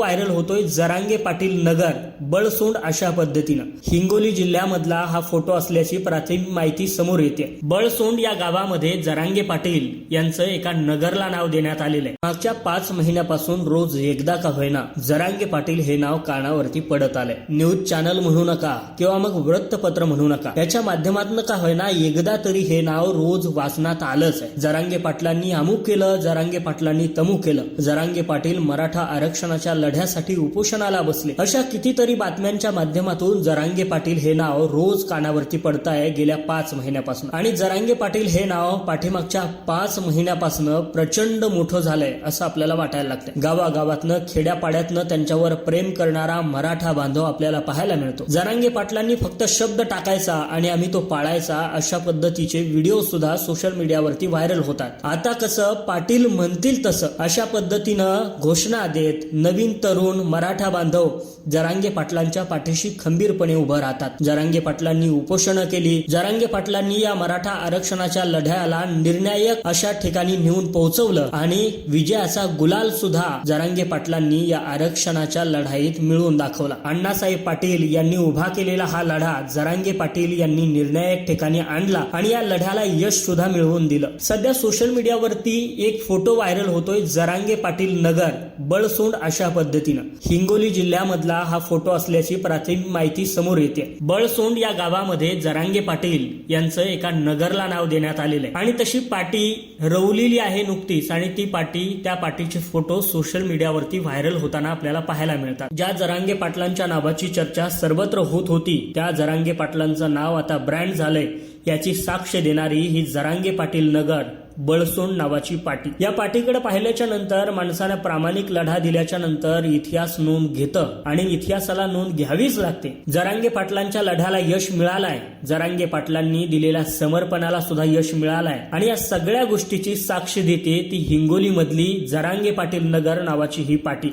Viral होतोय जरांगे पाटील नगर बळसोंड अशा पद्धतीनं. हिंगोली जिल्ह्यामधला हा फोटो असल्याची प्राथमिक माहिती समोर येते. बळसोंड या गावामध्ये जरांगे पाटील यांचं एका नगरला नाव देण्यात आलेलं आहे. मागच्या पाच महिन्यापासून रोज एकदा का होईना जरांगे पाटील हे नाव कानावरती पडत आलंय. न्यूज चॅनल म्हणू नका किंवा मग वृत्तपत्र म्हणू नका. याच्या माध्यमातून का होईना एकदा तरी हे नाव रोज वाचनात आलंच आहे. जरांगे पाटलांनी अमुक केलं जरांगे पाटलांनी तमुक केलं. जरांगे पाटील मराठा आरक्षणाच्या लढ्यासाठी उपोषणाला बसले. अशा कितीतरी बातम्यांच्या माध्यमातून जरांगे पाटील हे नाव रोज कानावरती पडत आहे गेल्या पाच महिन्यापासून. आणि जरांगे पाटील हे नाव पाठीमागच्या पाच महिन्यापासून प्रचंड मोठं झालंय असं आपल्याला वाटायला लागतं गावागावातनं खेड्यापाड्यातनं त्यांच्यावर प्रेम करणारा मराठा बांधव आपल्याला पाहायला मिळतो. जरांगे पाटलांनी फक्त शब्द टाकायचा आणि आम्ही तो पाळायचा अशा पद्धतीचे व्हिडिओ सुद्धा सोशल मीडियावरती व्हायरल होतात. आता कसं पाटील म्हणतील तसं अशा पद्धतीनं घोषणा देत नवीन तरुण मराठा बांधव जरांगे पाटलांच्या पाठीशी खंबीरपणे उभं राहतात. जरांगे पाटलांनी उपोषणं केली. जरांगे पाटलांनी या मराठा आरक्षणाच्या लढ्याला निर्णायक अशा ठिकाणी नेऊन पोहोचवलं आणि विजयाचा गुलाल सुद्धा जरांगे पाटलांनी या आरक्षणाच्या लढाईत मिळवून दाखवला. अण्णासाहेब पाटील यांनी उभा केलेला हा लढा जरांगे पाटील यांनी निर्णायक ठिकाणी आणला आणि या लढ्याला यश सुद्धा मिळवून दिलं. सध्या सोशल मीडियावरती एक फोटो व्हायरल होतोय जरांगे पाटील नगर बळसोंड अशा पद्धतीनं. हिंगोली जिल्ह्यामधला हा फोटो असल्याची प्राथमिक माहिती समोर येते. बळसोंड या गावामध्ये जरांगे पाटील यांचं एका नगरला नाव देण्यात आलेलं आहे. आणि तशी पाटी रवलेली आहे नुकतीच आणि ती पाटी त्या पाटीचे फोटो सोशल मीडियावरती व्हायरल होताना आपल्याला पाहायला मिळतात. ज्या जरांगे पाटलांच्या नावाची चर्चा सर्वत्र होत होती त्या जरांगे पाटलांचं नाव आता ब्रँड झालंय. याची साक्ष देणारी ही जरांगे पाटील नगर बळसोंड नावाची पाटी. या पाटीकडे पाहिल्याच्या नंतर माणसानं प्रामाणिक लढा दिल्याच्या नंतर इतिहास नोंद घेतं आणि इतिहासाला नोंद घ्यावीच लागते. जरांगे पाटलांच्या लढ्याला यश मिळालाय. जरांगे पाटलांनी दिलेल्या समर्पणाला सुद्धा यश मिळालाय. आणि या सगळ्या गोष्टीची साक्ष देते ती हिंगोली मधली जरांगे पाटील नगर नावाची ही पाटी.